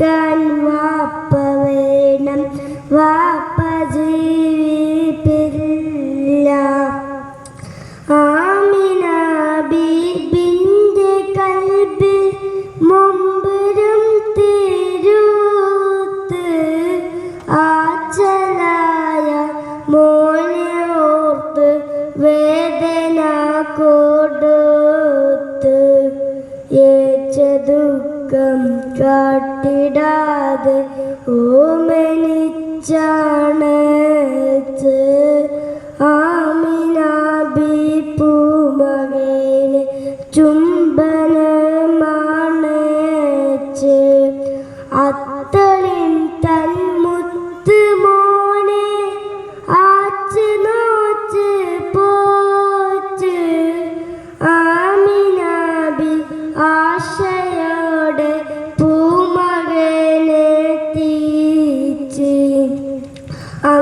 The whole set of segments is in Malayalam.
ഓമനിക്കാൻ വാപ്പ വേണം. വാപ്പ ജീവിപ്പില്ല. ആമിന ബീബിന്റെ കൽബിൽ മുമ്പരും തിരുത്ത് ആച്ചലായ മോനെ ഓർത്ത് വേദന കൊടുത്ത് ഏച്ച ദുഃഖം കാട്ടിടാതെ ഓമനിച്ചാണച്ച്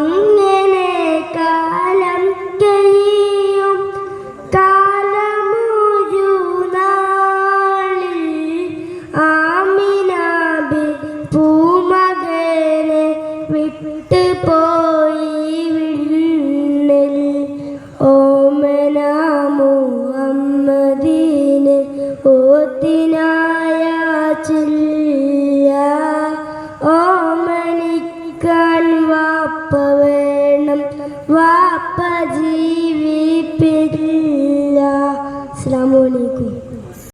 Mm-hmm. വാപ്പ വേണം. വാപ്പ ജീവിപ്പില്ല. അസ്സലാമു അലൈക്കും.